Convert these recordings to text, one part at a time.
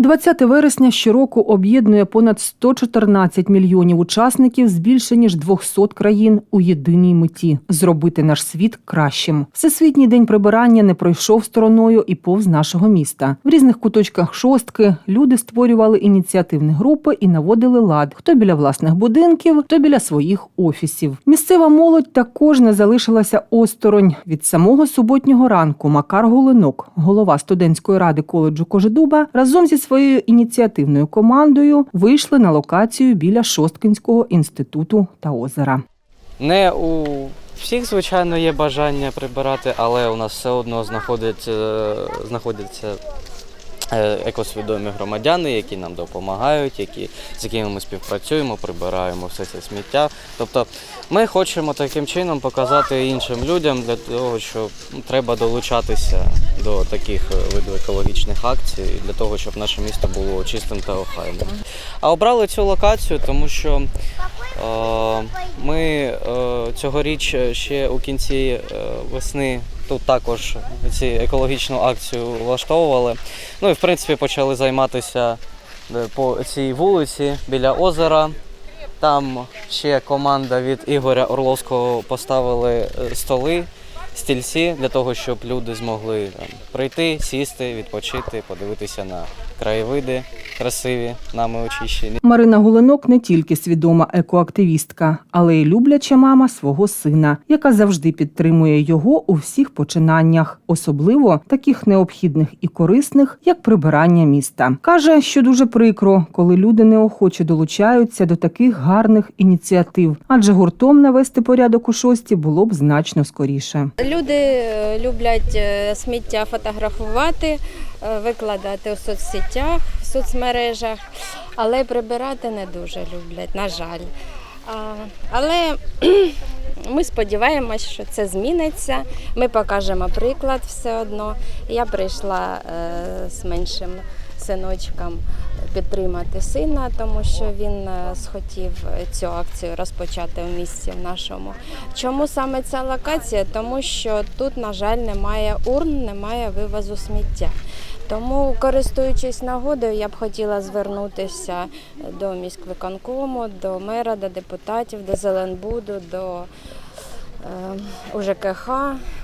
20 вересня щороку об'єднує понад 114 мільйонів учасників з більше ніж 200 країн у єдиній меті зробити наш світ кращим. Всесвітній день прибирання не пройшов стороною і повз нашого міста. В різних куточках шостки люди створювали ініціативні групи і наводили лад хто біля власних будинків, хто біля своїх офісів. Місцева молодь також не залишилася осторонь від самого суботнього ранку. Макар Голинок, голова студентської ради коледжу Кожедуба, разом зі своєю ініціативною командою вийшли на локацію біля Шосткинського інституту та озера. Не у всіх, звичайно, є бажання прибирати, але у нас все одно знаходяться, знаходяться е, екосвідомі громадяни, які нам допомагають, які, з якими ми співпрацюємо, прибираємо все це сміття. Тобто ми хочемо таким чином показати іншим людям для того, що треба долучатися до таких е, видів екологічних акцій, для того, щоб наше місто було чистим та охайним. А обрали цю локацію, тому що Е, Ми е, цьогоріч ще у кінці е, весни тут також ці екологічну акцію влаштовували. Ну і в принципі почали займатися е, по цій вулиці біля озера. Там ще команда від Ігоря Орловського поставили е, столи, стільці для того, щоб люди змогли там, прийти, сісти, відпочити, подивитися на краєвиди красиві, нами очищені. Марина Голинок не тільки свідома екоактивістка, але й любляча мама свого сина, яка завжди підтримує його у всіх починаннях, особливо таких необхідних і корисних, як прибирання міста. каже, що дуже прикро, коли люди неохоче долучаються до таких гарних ініціатив, адже гуртом навести порядок у шості було б значно скоріше. Люди е, люблять е, сміття фотографувати, викладати у соцсетях, в соцмережах, але прибирати не дуже люблять, на жаль. Але ми сподіваємось, що це зміниться. Ми покажемо приклад все одно. Я прийшла е, з меншим синочком підтримати сина, тому що він е, схотів цю акцію розпочати в місті нашому. Чому саме ця локація? Тому що тут, на жаль, немає урн, немає вивозу сміття. Тому, користуючись нагодою, я б хотіла звернутися до міськвиконкому, до мера, до депутатів, до Зеленбуду, до е, УЖКХ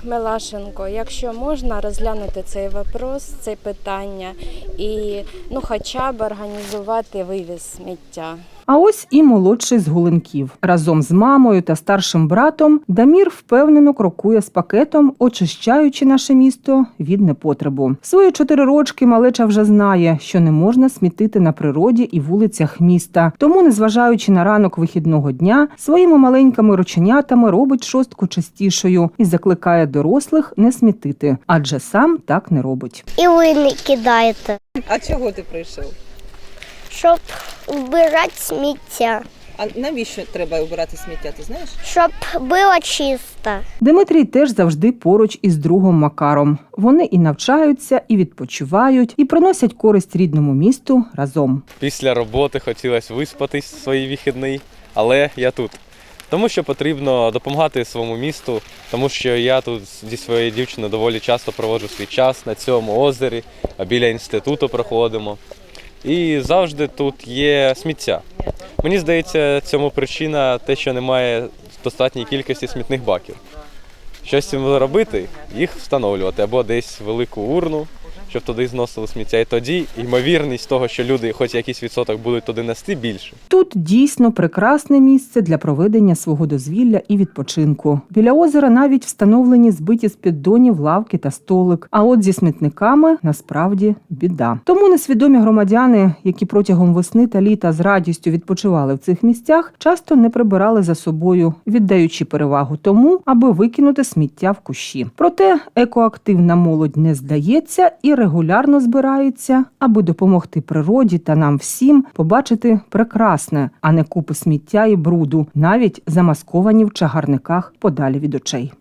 Мелашенко. Якщо можна розглянути цей вопрос, це питання і ну, хоча б організувати вивіз сміття. А ось і молодший з Гулинків. Разом з мамою та старшим братом Дамір впевнено крокує з пакетом, очищаючи наше місто від непотребу. Свої чотири рочки малеча вже знає, що не можна смітити на природі і вулицях міста. Тому, незважаючи на ранок вихідного дня, своїми маленькими рученятами робить шостку частішою і закликає дорослих не смітити, адже сам так не робить. І ви не кидаєте, А чого ти прийшов? щоб вбирати сміття, А навіщо треба обирати сміття? Ти знаєш? щоб було чисто. Дмитрій теж завжди поруч із другом Макаром. Вони і навчаються, і відпочивають, і приносять користь рідному місту разом. Після роботи хотілося виспатись в свої вихідний, але я тут. Тому що потрібно допомагати своєму місту, тому що я тут зі своєю дівчиною доволі часто проводжу свій час на цьому озері, а біля інституту проходимо. І завжди тут є сміття. Мені здається, цьому причина те, що немає достатньої кількості смітних баків. Щось цим робити, їх встановлювати або десь велику урну, щоб туди зносили сміття. І тоді ймовірність того, що люди, хоч якийсь відсоток, будуть туди нести більше. Тут дійсно прекрасне місце для проведення свого дозвілля і відпочинку. Біля озера навіть встановлені збиті з піддонів лавки та столик. А от зі смітниками насправді біда. Тому несвідомі громадяни, які протягом весни та літа з радістю відпочивали в цих місцях, часто не прибирали за собою, віддаючи перевагу тому, аби викинути сміття в кущі. Проте екоактивна молодь не здається і регулярно збираються, аби допомогти природі та нам всім побачити прекрасне, а не купи сміття і бруду, навіть замасковані в чагарниках подалі від очей.